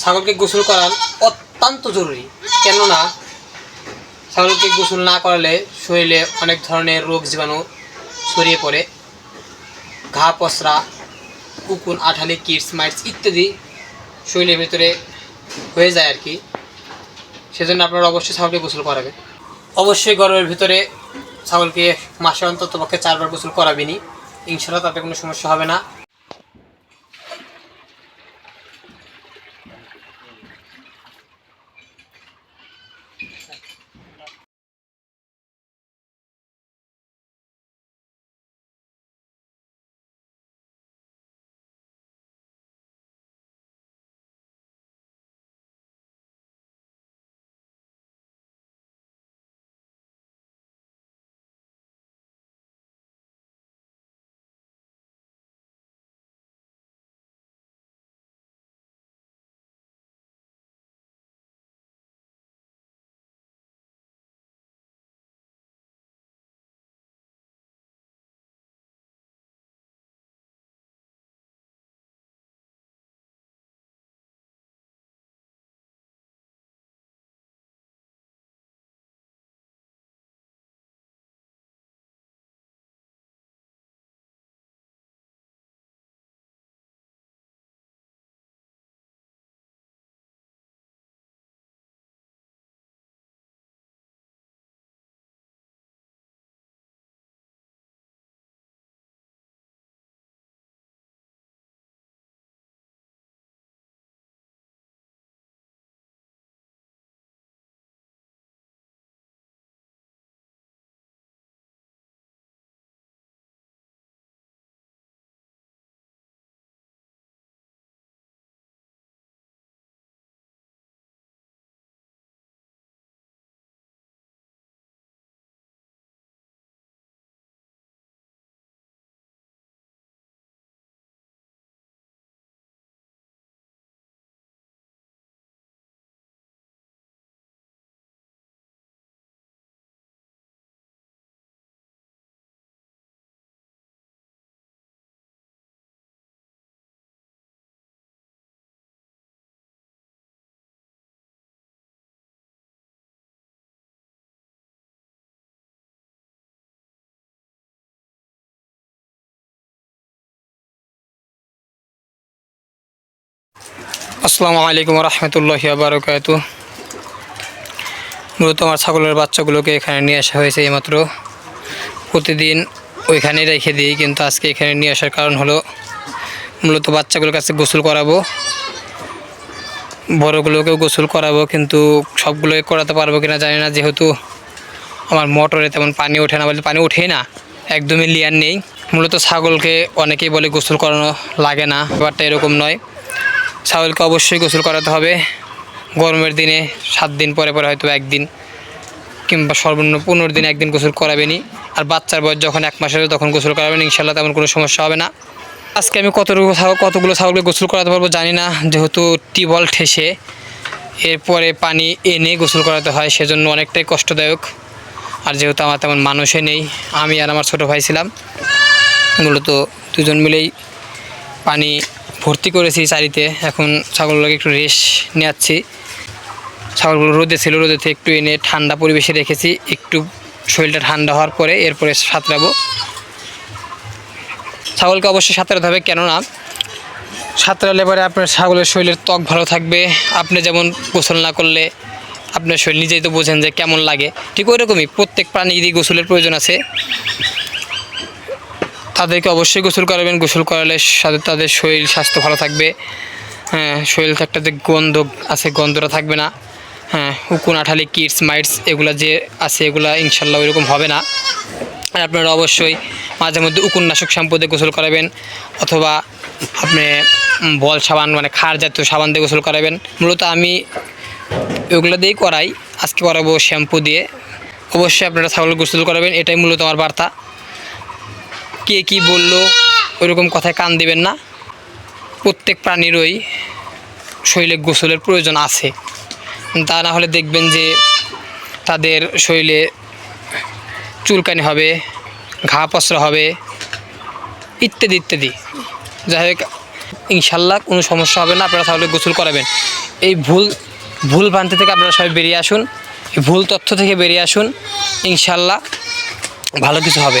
ছাগলকে গোসল করার অত্যন্ত জরুরি। কেননা, ছাগলকে গোসল না করালে শরীরে অনেক ধরনের রোগ জীবাণু ছড়িয়ে পড়ে। ঘা, পসরা কুকুন আঠালি, কিডস, মাইটস ইত্যাদি শরীরের ভিতরে হয়ে যায় আর কি। সেজন্য আপনারা অবশ্যই ছাগলকে গোসল করাবেন। অবশ্যই গরমের ভিতরে ছাগলকে মাসে অন্তত পক্ষে চারবার গোসল করাবেনি ইনশাল্লাহ তাতে কোনো সমস্যা হবে না। আসসালামু আলাইকুম রহমতুল্লাহ বারকাত মূলত আমার ছাগলের বাচ্চাগুলোকে এখানে নিয়ে আসা হয়েছে এইমাত্র। প্রতিদিন ওইখানে রেখে দিই, কিন্তু আজকে এখানে নিয়ে আসার কারণ হলো মূলত বাচ্চাগুলোর কাছে গোসল করাবো। বড়গুলোকেও গোসল করাবো, কিন্তু সবগুলোকে করাতে পারব কিনা জানি না, যেহেতু আমার মোটরে তেমন পানি ওঠে না বলতে পানি ওঠেই না, একদমই লিয়ার নেই। মূলত ছাগলকে অনেকেই বলে গোসল করানো লাগে না, ব্যাপারটা এরকম নয়। ছাগলকে অবশ্যই গোসল করাতে হবে। গরমের দিনে সাত দিন পরে পরে হয়তো একদিন কিংবা সর্বনিম্ন পনেরো দিন একদিন গোসল করাবেনি আর বাচ্চার বয়স যখন এক মাসের হবে তখন গোসল করাবেন ইনশাল্লাহ তেমন কোনো সমস্যা হবে না। আজকে আমি কতটুকু কতগুলো ছাগলকে গোসল করাতে পারব জানি না, যেহেতু টিউবওয়েল ঠেসে, এরপরে পানি এনে গোসল করাতে হয়, সেজন্য অনেকটাই কষ্টদায়ক। আর যেহেতু আমার তেমন মানুষে নেই, আমি আর আমার ছোটো ভাই ছিলাম, মূলত দুজন মিলেই পানি ভর্তি করেছি চারিতে। এখন ছাগলগুলোকে একটু রেস্ট নেওয়াচ্ছি ছাগলগুলো রোদে ছিল, রোদে থেকে একটু এনে ঠান্ডা পরিবেশে রেখেছি। একটু শরীরটা ঠান্ডা হওয়ার পরে এরপরে সাঁতরাবো। ছাগলকে অবশ্যই সাঁতরাতে হবে, কেননা সাঁতরালে পরে আপনার ছাগলের শরীরের ত্বক ভালো থাকবে। আপনি যেমন গোসল না করলে আপনার শরীর নিজেই তো বোঝেন যে কেমন লাগে। ঠিক ওই রকমই প্রত্যেক প্রাণীরই গোসলের প্রয়োজন আছে। তাদেরকে অবশ্যই গোসল করাবেন। গোসল করালে সাথে তাদের শরীর স্বাস্থ্য ভালো থাকবে। হ্যাঁ শরীর একটা যে গন্ধ আছে, গন্ধটা থাকবে না। হ্যাঁ উকুন, আঠালি, কিডস, মাইটস এগুলো যে আছে এগুলো ইনশাল্লাহ ওইরকম হবে না। আর আপনারা অবশ্যই মাঝে মধ্যে উকুননাশক শ্যাম্পু দিয়ে গোসল করাবেন অথবা আপনি বল সাবান মানে খার জাতীয় সাবান দিয়ে গোসল করাবেন। মূলত আমি ওগুলো দিয়েই করাই। আজকে করাবো শ্যাম্পু দিয়ে। অবশ্যই আপনারা ছাগল গোসল করাবেন, এটাই মূলত আমার বার্তা। কে কি বলল, ওইরকম কথায় কান দিবেন না। প্রত্যেক প্রাণীরই শরীরে গোসলের প্রয়োজন আছে। তা না হলে দেখবেন যে তাদের শরীরে চুলকানি হবে, ঘা পসরা হবে, ইত্যাদি ইত্যাদি। যাই হোক, ইনশাল্লাহ কোনো সমস্যা হবে না, আপনারা তাহলে গোসল করাবেন। এই ভুল ভুল ভ্রান্তি থেকে আপনারা সবাই বেরিয়ে আসুন ভুল তথ্য থেকে বেরিয়ে আসুন, ইনশাল্লাহ ভালো কিছু হবে।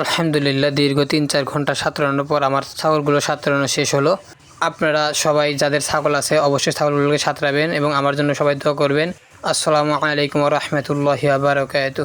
আলহামদুলিল্লাহ, দীর্ঘ তিন চার ঘণ্টা সাঁতরানোর পর আমার ছাগলগুলো সাঁতরানো শেষ হলো। আপনারা সবাই যাদের ছাগল আছে অবশ্যই ছাগলগুলোকে সাঁতরাবেন এবং আমার জন্য সবাই দোয়া করবেন। আসসালামু আলাইকুম রহমতুল্লাহ বারকাত